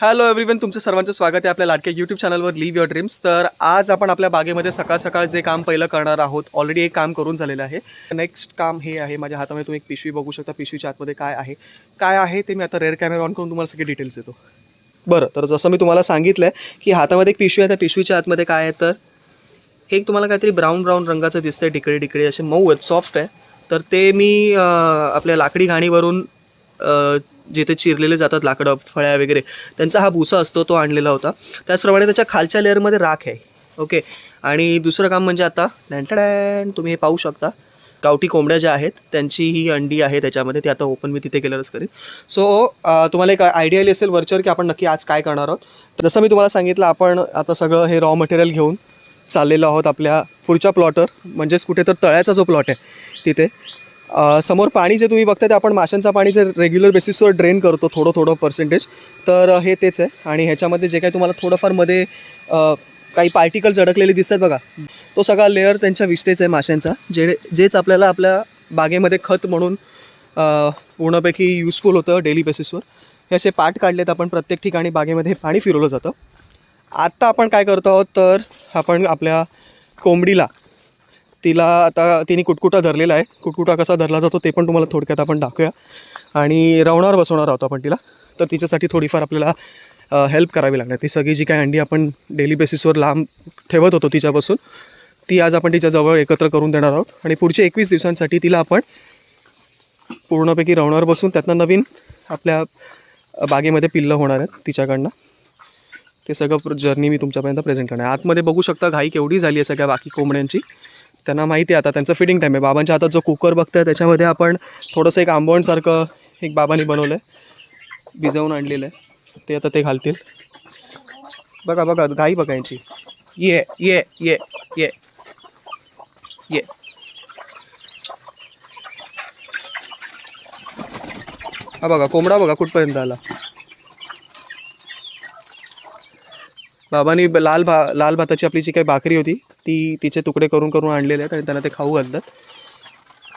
Hello everyone तुमचं सर्वांचं स्वागत आहे आपल्या लाडक्या यूट्यूब चॅनलवर लिव्ह युअर ड्रीम्स तर आज आपण आपल्या बागेमध्ये सकाळ सकाळ जे काम पहिलं करणार आहोत ऑलरेडी एक काम करून झालेलं आहे. नेक्स्ट काम हे आहे माझ्या हातामध्ये तुम्ही एक पिशवी बघू शकता. पिशवीच्या आतमध्ये काय आहे? काय आहे ते मी आता रेअर कॅमेरा ऑन करून तुम्हाला सगळे डिटेल्स देतो. बरं तर जसं मी तुम्हाला सांगितलं आहे की हातामध्ये एक पिशवी आहे त्या पिशवीच्या आतमध्ये काय आहे तर हे एक तुम्हाला काहीतरी ब्राऊन ब्राऊन रंगाचं दिसतंय डिकडे डिकडे असे मऊ आहेत सॉफ्ट आहे. तर ते मी आपल्या लाकडी घाणीवरून जिथे चिरलेले जातात लाकडं फळ्या वगैरे त्यांचा हा भुसा असतो तो आणलेला होता. त्याचप्रमाणे त्याच्या खालच्या लेअरमध्ये राख आहे. ओके आणि दुसरं काम म्हणजे आता डॅन तुम्ही हे पाहू शकता. गावठी कोंबड्या ज्या आहेत त्यांची ही अंडी आहे त्याच्यामध्ये ती आता ओपन मी तिथे केल्यावरच करेन. सो तुम्हाला एक आयडिया आली असेल वरचर की आपण नक्की आज काय करणार आहोत. जसं मी तुम्हाला सांगितलं आपण आता सगळं हे रॉ मटेरियल घेऊन चाललेलो आहोत आपल्या पुढच्या प्लॉटवर म्हणजेच कुठे तर तळ्याचा जो प्लॉट आहे तिथे. समोर पाणी जे तुम्ही बघता ते आपण माशांचा पाणी जे रेग्युलर बेसिसवर ड्रेन करतो थोडं थोडं पर्सेंटेज तर हे तेच आहे. आणि ह्याच्यामध्ये जे काही तुम्हाला थोडंफारमध्ये काही पार्टिकल्स अडकलेले दिसतात बघा. तो सगळा लेअर त्यांच्या विस्टेज आहे माशांचा. जे जेच आपल्याला आपल्या बागेमध्ये खत म्हणून पूर्णपैकी युजफुल होतं डेली बेसिसवर हे असे पाट काढलेत आपण प्रत्येक ठिकाणी बागेमध्ये पाणी फिरवलं जातं. आत्ता आपण काय करतो आहोत तर आपण आपल्या कोंबडीला तिला आता तिने कुटकुटा धरलेला आहे. कुटकुटा कसा धरला जातो ते पण तुम्हाला थोडक्यात आपण दाखवूया. आणि रवणार बसवणार आहोत आपण तिला. तर तिच्यासाठी थोडीफार आपल्याला हेल्प करावी लागणार. ती सगळी जी काही अंडी आपण डेली बेसिसवर लांब ठेवत होतो तिच्यापासून ती आज आपण तिच्याजवळ एकत्र करून देणार आहोत. आणि पुढच्या एकवीस दिवसांसाठी तिला आपण पूर्णपैकी रवणार बसून त्यातनं नवीन आपल्या बागेमध्ये पिल्लं होणार आहेत तिच्याकडनं. ते सगळं जर्नी मी तुमच्यापर्यंत प्रेझेंट करणार आहे. आतमध्ये बघू शकता घाई केवढी झाली आहे सगळ्या बाकी कोंबड्यांची. त्यांना माहिती आहे आता. त्यांचं फिटिंग टाईम आहे. बाबांच्या हातात जो कुकर बघताय त्याच्यामध्ये आपण थोडंसं एक आंबवणसारखं एक बाबांनी बनवलं आहे भिजवून आणलेलं आहे. ते आता ते घालतील. बघा बघा घाई बघा यांची. ये ये ये ये. ये. हा बघा कोंबडा बघा कुठपर्यंत आला. बाबांनी लाल भा लाल भाताची आपली जी काही भाकरी होती ती तिचे तुकडे करून करून आणलेले आहेत आणि त्यांना ते खाऊ घालतात.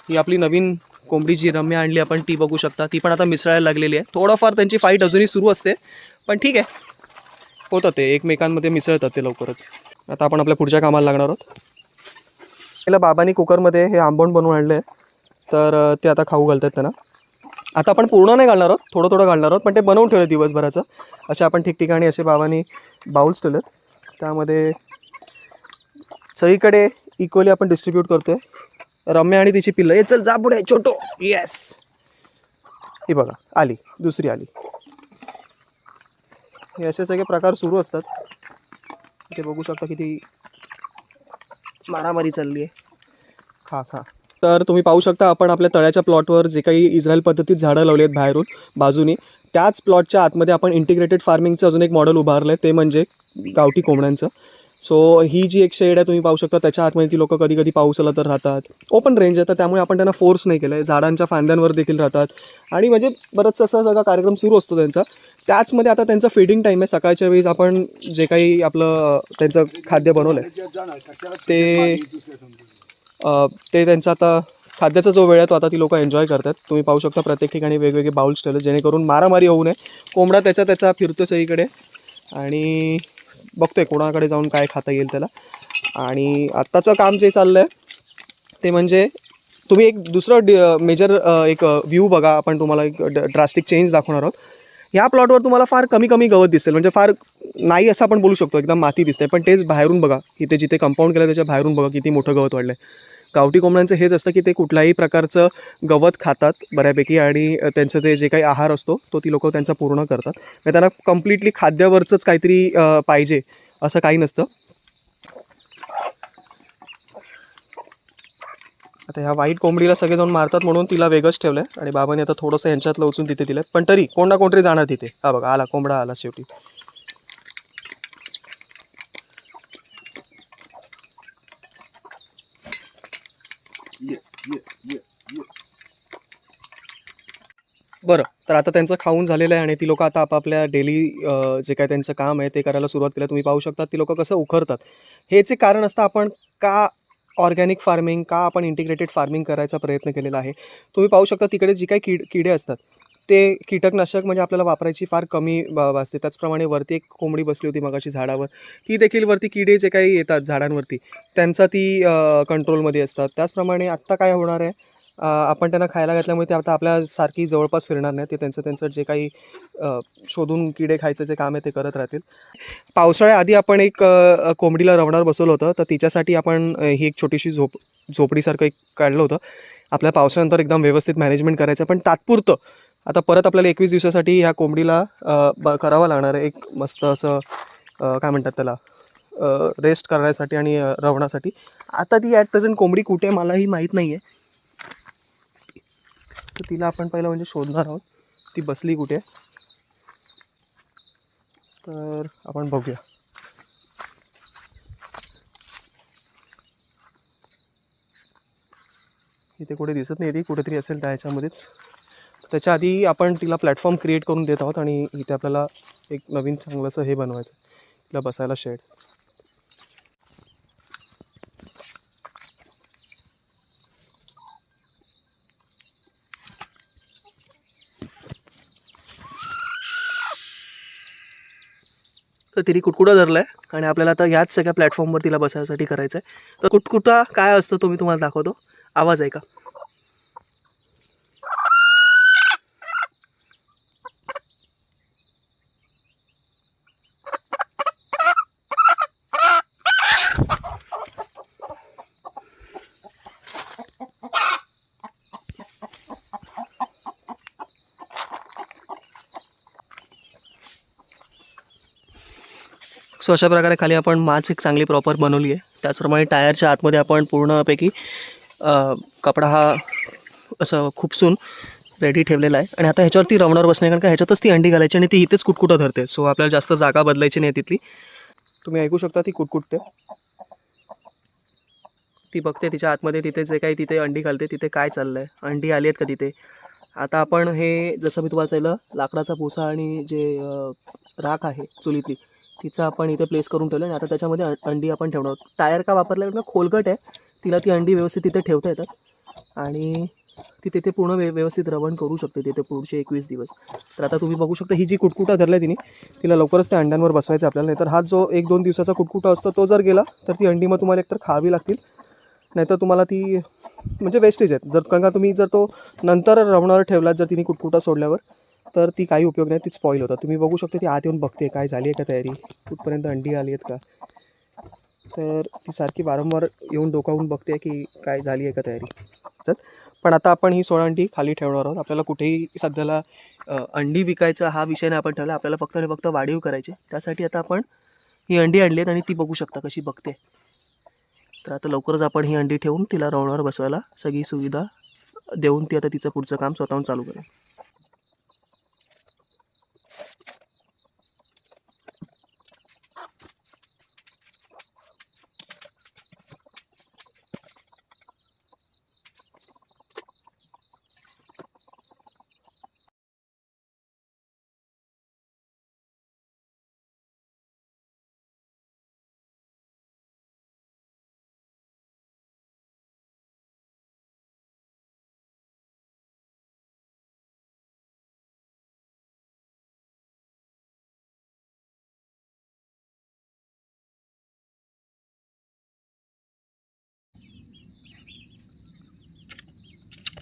ही आपली नवीन कोंबडी जी रम्य आणली आपण ती बघू शकता. ती पण आता मिसळायला लागलेली आहे. थोडंफार त्यांची फाईट अजूनही सुरू असते पण ठीक आहे. होतं ते एकमेकांमध्ये मिसळतात ते लवकरच. आता आपण आपल्या पुढच्या कामाला लागणार आहोत. त्याला बाबांनी कुकरमध्ये हे आंबण बनवून आणलं आहे तर ते आता खाऊ घालतात त्यांना. आता आपण पूर्ण नाही घालणार आहोत थोडं थोडं घालणार आहोत पण ते बनवून ठेवलं दिवसभराचं. असे आपण ठिकठिकाणी असे बाबांनी बाउल्स ठेवलेत. त्यामध्ये सगळीकडे इक्वली आपण डिस्ट्रीब्यूट करतोय. रम्या आणि तिची पिल्लं. ये चल जा पुढे छोटो. येस ही बघा आली. दुसरी आली. हे असे सगळे प्रकार सुरू असतात. ते बघू शकता किती मारामारी चालली आहे खा खा. तर तुम्ही पाहू शकता आपण आपल्या तळ्याच्या प्लॉटवर जे काही इस्रायल पद्धतीत झाडं लावली आहेत बाहेरून बाजूनी त्याच प्लॉटच्या आतमध्ये आपण इंटिग्रेटेड फार्मिंगचं अजून एक मॉडेल उभारलं आहे ते म्हणजे गावठी कोंबड्यांचं. सो ही जी एक शेड आहे तुम्ही पाहू शकता त्याच्या आतमध्ये ती लोकं कधी कधी पाऊस आला तर राहतात. ओपन रेंज आहे तर त्यामुळे आपण त्यांना फोर्स नाही केलं आहे झाडांच्या फांद्यांवर देखील राहतात. आणि म्हणजे बरंचसं असा सगळा कार्यक्रम सुरू असतो त्यांचा. त्याचमध्ये आता त्यांचं फीडिंग टाईम आहे सकाळच्या वेळेस आपण जे काही आपलं त्यांचं खाद्य बनवलं आहे ते ते त्यांचा आता खाद्याचा जो वेळ आहे तो आता ती लोक एन्जॉय करतात. तुम्ही पाहू शकता प्रत्येक ठिकाणी वेगवेगळे बाउल्स ठेवले जेणेकरून मारामारी होऊ नये. कोंबडा त्याचा त्याचा फिरतो सगळीकडे. आणि बघतोय कोणाकडे जाऊन काय खाता येईल त्याला. आणि आत्ताचं काम जे चाललं आहे ते म्हणजे तुम्ही एक दुसरं डि मेजर एक व्ह्यू बघा. आपण तुम्हाला एक ड्रास्टिक चेंज दाखवणार आहोत. ह्या प्लॉटवर तुम्हाला फार कमी कमी गवत दिसेल. म्हणजे फार नाही असं आपण बोलू शकतो. एकदम माती दिसते. पण तेच बाहेरून बघा. इथे जिथे कंपाऊंड केलं त्याच्या बाहेरून बघा किती मोठं गवत वाढलं आहे गावठी कोंबड्यांचं हेच असतं की ते कुठल्याही प्रकारचं गवत खातात बऱ्यापैकी आणि त्यांचं ते जे काही आहार असतो तो ती लोक त्यांचा पूर्ण करतात. म्हणजे त्यांना कम्प्लिटली खाद्यावरचंच काहीतरी पाहिजे असं काही नसतं. आता ह्या वाईट कोंबडीला सगळे जाऊन मारतात म्हणून तिला वेगळंच ठेवलं आहे आणि बाबांनी आता थोडंसं यांच्यातलं उचून तिथे दिलं पण तरी कोण कोणतरी जाणार तिथे. हा बघा आला कोंबडा आला शेवटी. बरं. तर आता त्यांचं खाऊन झालेलं आहे आणि ती लोक आता आपापल्या डेली जे काय त्यांचं काम आहे ते करायला सुरुवात केलं. तुम्ही पाहू शकता ती लोक कसं उखरतात. हे जे कारण असतं आपण का ऑर्गॅनिक फार्मिंग का आपण इंटिग्रेटेड फार्मिंग करायचा प्रयत्न केलेला आहे. तुम्ही पाहू शकता तिकडे जी काही कीड किडे असतात ते कीटकनाशक म्हणजे आपल्याला वापरायची फार कमी ब असते त्याचप्रमाणे वरती एक कोंबडी बसली होती मगाशी झाडावर. ती देखील वरती किडे जे काही येतात झाडांवरती त्यांचा ती कंट्रोलमध्ये असतात. त्याचप्रमाणे आत्ता काय होणार आहे आपण त्यांना खायला घातल्यामुळे ते आता आपल्यासारखी जवळपास फिरणार नाही ते त्यांचं त्यांचं जे काही शोधून किडे खायचं जे काम आहे ते करत राहतील. पावसाळ्याआधी आपण एक कोंबडीला रवणार बसवलं होतं. तर तिच्यासाठी आपण ही एक छोटीशी झोप झोपडीसारखं एक काढलं होतं. आपल्या पावसानंतर एकदम व्यवस्थित मॅनेजमेंट करायचं. पण तात्पुरतं आता परत आपल्याला एकवीस दिवसासाठी ह्या कोंबडीला ब करावं लागणार आहे. एक मस्त असं काय म्हणतात त्याला रेस्ट करण्यासाठी आणि रवण्यासाठी. आता ती ॲट प्रेझेंट कोंबडी कुठे आहे मलाही माहीत नाही आहे तर तिला आपण पहिलं म्हणजे शोधणार आहोत. ती बसली कुठे? तर आपण बघूया. इथे कुठे दिसत नाही ती कुठेतरी असेल त्या ह्याच्यामध्येच. त्याच्या आधी आपण तिला प्लॅटफॉर्म क्रिएट करून देत आहोत आणि इथे आपल्याला एक नवीन चांगलंसं हे बनवायचं तिला बसायला शेड तर तिने कुटकुटा धरला आहे आणि आपल्याला आता ह्याच सगळ्या प्लॅटफॉर्मवर तिला बसायसाठी करायचं आहे तर कुटकुटा काय असतं तो मी तुम्हाला दाखवतो. आवाज आहे का सो अशा प्रकारे खाली आपण माच एक चांगली प्रॉपर बनवली आहे. त्याचप्रमाणे टायरच्या आतमध्ये आपण पूर्णपैकी कपडा हा असं खुपसून रेडी ठेवलेला आहे. आणि आता ह्याच्यावरती रवणार बसणे कारण का ह्याच्यातच ती अंडी घालायची आणि ती इथेच कुटकुटं धरते. सो आपल्याला जास्त जागा बदलायची नाही तिथली. तुम्ही ऐकू शकता ती कुटकुटते. ती बघते तिच्या आतमध्ये तिथे जे काही तिथे अंडी घालते तिथे काय चाललं आहे अंडी आली आहेत का तिथे? आता आपण हे जसं मी तुम्हाला सांगितलं लाकडाचा भुसा आणि जे राख आहे चुलीतली तिचं आपण इथे प्लेस करून ठेवलं आणि आता त्याच्यामध्ये अंडी आपण ठेवणार आहोत. टायर का वापरलं कारण खोलगट आहे. तिला ती अंडी व्यवस्थित तिथे ठेवता येतात. आणि ती तिथे पूर्ण व्य व्यवस्थित रवण करू शकते तिथे पुढचे एकवीस दिवस. तर आता तुम्ही बघू शकता ही जी कुटकुटा धरला तिने तिला लवकरच त्या अंड्यांवर बसवायचं आपल्याला. नाही तर हा जो एक दोन दिवसाचा कुटकुटा असतो तो जर गेला तर ती अंडी मग तुम्हाला एकतर खावी लागतील. नाहीतर तुम्हाला ती म्हणजे वेस्टेज आहेत. जर कारण का तुम्ही जर तो नंतर रवणार ठेवलात जर तिने कुटकुटा सोडल्यावर तर ती काही उपयोग नाही ती स्पॉईल होतात. तुम्ही बघू शकता ती आत येऊन बघते काय झाली आहे का तयारी? कुठपर्यंत अंडी आली आहेत का? तर ती सारखी वारंवार येऊन डोकावून बघते की काय झाली आहे का तयारी. तर पण आता आपण ही सोळा अंडी खाली ठेवणार आहोत. आपल्याला कुठेही सध्याला अंडी विकायचा हा विषय नाही आपण ठेवला. आपल्याला फक्त आणि फक्त वाढीव करायचे त्यासाठी आता आपण ही अंडी आणली आहेत आणि ती बघू शकता कशी बघते. तर आता लवकरच आपण ही अंडी ठेवून तिला रवणावर बसवायला सगळी सुविधा देऊन ती आता तिचं पुढचं काम स्वतःहून चालू करेल.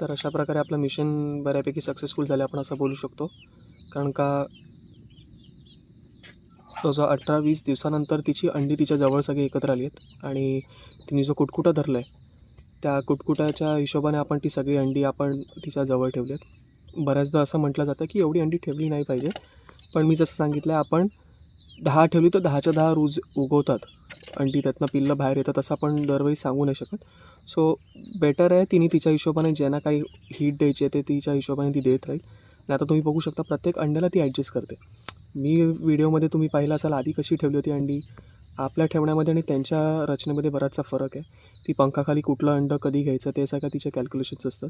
तर अशा प्रकारे आपलं मिशन बऱ्यापैकी सक्सेसफुल झालं आपण असं बोलू शकतो. कारण का जवळजवळ अठरा वीस दिवसानंतर तिची अंडी तिच्या जवळ सगळी एकत्र आली आहेत आणि तिने जो कुटकुटा धरला आहे त्या कुटकुटाच्या हिशोबाने आपण ती सगळी अंडी आपण तिच्या जवळ ठेवली आहेत. बऱ्याचदा असं म्हटलं जातं की एवढी अंडी ठेवली नाही पाहिजे. पण मी जसं सांगितलं आहे आपण दहा ठेवली तर दहाच्या दहा रोज उगवतात. अंडी त्यातनं पिल्लं बाहेर येतात असं आपण दरवेळी सांगू नाही शकत. सो बेटर आहे तिने तिच्या हिशोबाने ज्यांना काही हीट द्यायची आहे ते तिच्या हिशोबाने ती देत राहील. आणि आता तुम्ही बघू शकता प्रत्येक अंड्याला ती ॲडजस्ट करते. मी व्हिडिओमध्ये तुम्ही पाहिलं असाल आधी कशी ठेवली होती अंडी. आपल्या ठेवण्यामध्ये आणि त्यांच्या रचनेमध्ये बराचसा फरक आहे. ती पंखाखाली कुठलं अंडं कधी घ्यायचं ते सगळं तिचे कॅल्क्युलेशन्स असतात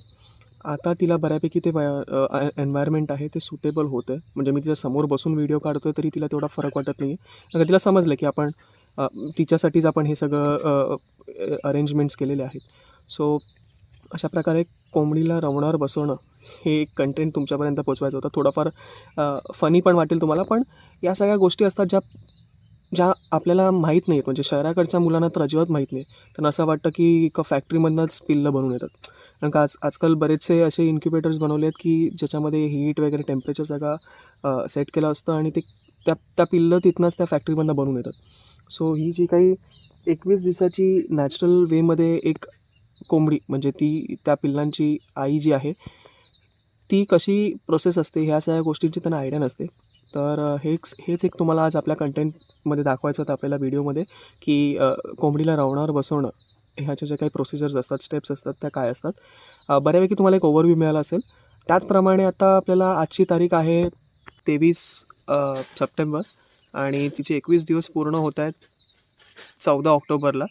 आता तिला बऱ्यापैकी ते एन्व्हायरमेंट आहे ते सुटेबल होतं आहे म्हणजे मी तिच्या समोर बसून व्हिडिओ काढतो तरी तिला तेवढा फरक वाटत नाही आहे तिला समजलं की आपण तिच्यासाठीच आपण हे सगळं अरेंजमेंट्स केलेले आहेत. सो अशा प्रकारे कोंबडीला रवणावर बसवणं हे एक कंटेंट तुमच्यापर्यंत पोचवायचं होतं. थोडंफार फनी पण वाटेल तुम्हाला पण या सगळ्या गोष्टी असतात ज्या ज्या आपल्याला माहीत नाहीत. म्हणजे शहराकडच्या मुलांना तर अजिबात माहीत नाही. त्यांना असं वाटतं की एका फॅक्टरीमधनंच पिल्लं बनवून येतात. कारण का आज आजकाल बरेचसे असे इन्क्युबेटर्स बनवले आहेत की ज्याच्यामध्ये हीट वगैरे टेम्परेचर सगळा सेट केलं असतं आणि ते त्या त्या पिल्लं तिथनंच त्या फॅक्टरीमधनं बनवून येतात. सो ही जी काही एकवीस दिवसाची नॅचरल वेमध्ये एक कोंबडी म्हणजे ती त्या पिल्लांची आई जी आहे ती कशी प्रोसेस असते ह्या सगळ्या गोष्टींची त्यांना आयडिया नसते. तर हेच हेच एक तुम्हाला आज आपल्या कंटेंटमध्ये दाखवायचं होतं आपल्याला व्हिडिओमध्ये की कोंबडीला रवणावर बसवणं ह्याच्या ज्या काही प्रोसिजर्स असतात स्टेप्स असतात त्या काय असतात. बऱ्यापैकी तुम्हाला एक ओव्हरव्ह्यू मिळाला असेल. त्याचप्रमाणे आता आपल्याला आजची तारीख आहे तेवीस सप्टेंबर आणि तिचे एकवीस दिवस पूर्ण होत आहेत चौदा ऑक्टोबरला.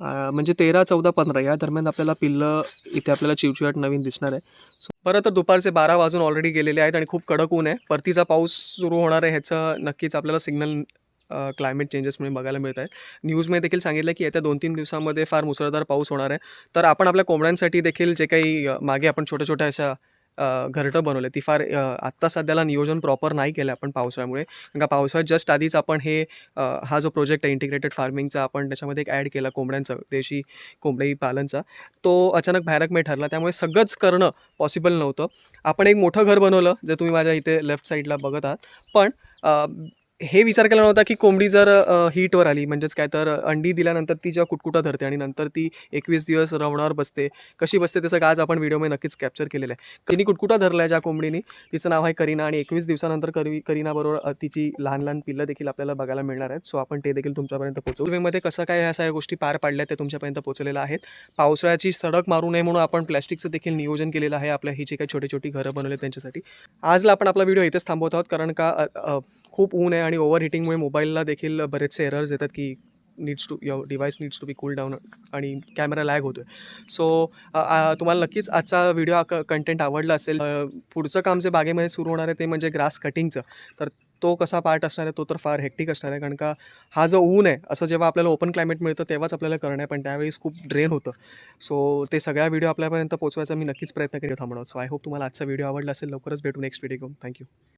म्हणजे तेरा चौदा पंधरा या दरम्यान आपल्याला पिल्लं इथे आपल्याला चिवचिवाट नवीन दिसणार आहे. सो बरं तर दुपारचे बारा वाजून ऑलरेडी गेलेले आहेत आणि खूप कडक ऊन आहे. परतीचा पाऊस सुरू होणार आहे ह्याचं नक्कीच आपल्याला सिग्नल क्लायमेट चेंजेसमुळे बघायला मिळत आहे. न्यूजमध्ये देखील सांगितलं की येत्या दोन तीन दिवसामध्ये फार मुसळधार पाऊस होणार आहे. तर आपण आपल्या कोंबड्यांसाठी देखील जे काही मागे आपण छोट्या छोट्या अशा घरटं बनवले ती फार आत्ता सध्याला नियोजन प्रॉपर नाही केलं आपण पावसाळ्यामुळे कारण का पावसाळ्यात जस्ट आधीच आपण हे हा जो प्रोजेक्ट आहे इंटिग्रेटेड फार्मिंगचा आपण त्याच्यामध्ये एक ॲड केला कोंबड्यांचा देशी कोंबडी पालनचा. तो अचानक भयानकमय ठरला. त्यामुळे सगळंच करणं पॉसिबल नव्हतं. आपण एक मोठं घर बनवलं जे तुम्ही माझ्या इथे लेफ्ट साईडला बघत आहात. पण हे विचार केला नव्हता की कोंबडी जर हीटवर आली म्हणजेच काय तर अंडी दिल्यानंतर ती जेव्हा कुटकुटा धरते आणि नंतर ती एकवीस दिवस रवणावर बसते कशी बसते ते सगळं आज आपण व्हिडिओमध्ये नक्कीच कॅप्चर केलेलं आहे. तिने कुटकुटा धरला आहे ज्या कोंबडीने तिचं नाव आहे करीना आणि एकवीस दिवसानंतर करी करीनाबरोबर तिची लहान लहान पिल्लं देखील आपल्याला बघायला मिळणार आहेत. सो आपण ते देखील तुमच्यापर्यंत पोहोचू वेमध्ये कसं काय ह्या सगळ्या गोष्टी पार पाडल्या ते तुमच्यापर्यंत पोहोचलेल्या आहेत. पावसाळ्याची सडक मारू नये म्हणून आपण प्लॅस्टिकचं देखील नियोजन केलेलं आहे. आपल्या ही जी काही छोटी छोटी घरं बनवली त्यांच्यासाठी. आजला आपण आपला व्हिडिओ इथेच थांबवत आहोत कारण का खूप ऊन आहे आणि ओव्हर हिटिंगमुळे मोबाईलला देखील बरेचसे एरर्स येतात की needs to your device needs to be cool down आणि कॅमेरा लॅग होतो आहे सो तुम्हाला नक्कीच आजचा व्हिडिओ कंटेंट आवडला असेल. पुढचं काम जे बागेमध्ये सुरू होणार आहे ते म्हणजे ग्रास कटिंगचं तर तो कसा पार्ट असणार आहे तो तर फार हेक्टिक असणार आहे. कारण का हा जो ऊन आहे असं जेव्हा आपल्याला ओपन क्लायमेट मिळतं तेव्हाच आपल्याला करणं आहे. पण त्यावेळेस खूप ड्रेन होतं. सो ते सगळ्या व्हिडिओ आपल्यापर्यंत पोहोचवायचा मी नक्कीच प्रयत्न करीत थांबणार सो आय होप तुम्हाला आजचा व्हिडिओ आवडला असेल. लवकरच भेटू नेक्स्ट व्हिडिओ घेऊन. थँक्यू